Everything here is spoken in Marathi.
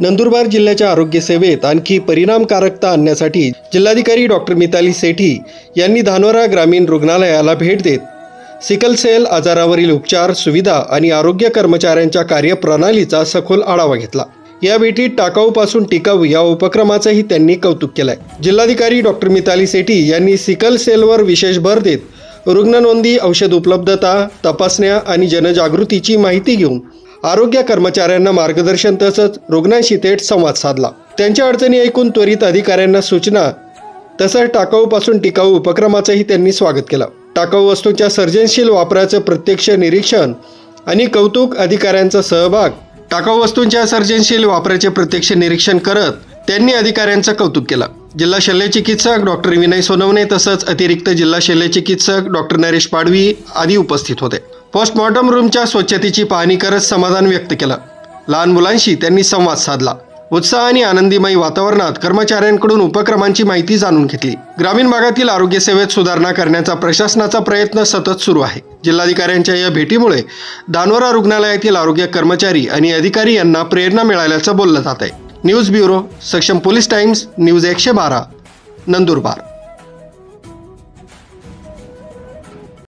नंदुरबार जिल्ह्याच्या आरोग्य सेवेत आणखी परिणामकारकता आणण्यासाठी जिल्हाधिकारी डॉक्टर मिताली सेठी यांनी धानोरा ग्रामीण रुग्णालयाला भेट देत सिकल सेल आजारावरील उपचार सुविधा आणि आरोग्य कर्मचाऱ्यांच्या कार्यप्रणालीचा सखोल आढावा घेतला. या भेटीत टाकाऊपासून टिकाऊ या उपक्रमाचंही त्यांनी कौतुक केलंय. जिल्हाधिकारी डॉक्टर मिताली सेठी यांनी सिकल सेलवर विशेष भर देत रुग्णनोंदी औषध उपलब्धता तपासण्या आणि जनजागृतीची माहिती घेऊन आरोग्य कर्मचाऱ्यांना मार्गदर्शन तसंच रुग्णांशी थेट संवाद साधला. त्यांच्या अडचणी ऐकून त्वरित अधिकाऱ्यांना सूचना तसंच टाकाऊपासून टिकाऊ उपक्रमाचंही त्यांनी स्वागत केलं. टाकाऊ वस्तूंच्या सर्जनशील वापराचं प्रत्यक्ष निरीक्षण आणि कौतुक अधिकाऱ्यांचा सहभाग टाकाऊ वस्तूंच्या सर्जनशील वापराचे प्रत्यक्ष निरीक्षण करत त्यांनी अधिकाऱ्यांचं कौतुक केलं. जिल्हा शल्यचिकित्सक डॉक्टर विनय सोनवणे तसंच अतिरिक्त जिल्हा शल्यचिकित्सक डॉक्टर नरेश पाडवी आदी उपस्थित होते. पोस्टमॉर्टम रूमच्या स्वच्छतेची पाहणी करत समाधान व्यक्त केलं. लहान मुलांशी त्यांनी संवाद साधला. उत्साह आणि आनंदीमयी वातावरणात कर्मचाऱ्यांकडून उपक्रमांची माहिती जाणून घेतली. ग्रामीण भागातील आरोग्य सेवेत सुधारणा करण्याचा प्रशासनाचा प्रयत्न सतत सुरू आहे. जिल्हाधिकाऱ्यांच्या या भेटीमुळे दानोरा रुग्णालयातील आरोग्य कर्मचारी आणि अधिकारी यांना प्रेरणा मिळाल्याचं बोललं जात आहे news bureau Saksham police times news एकशे बारा नंदुरबार.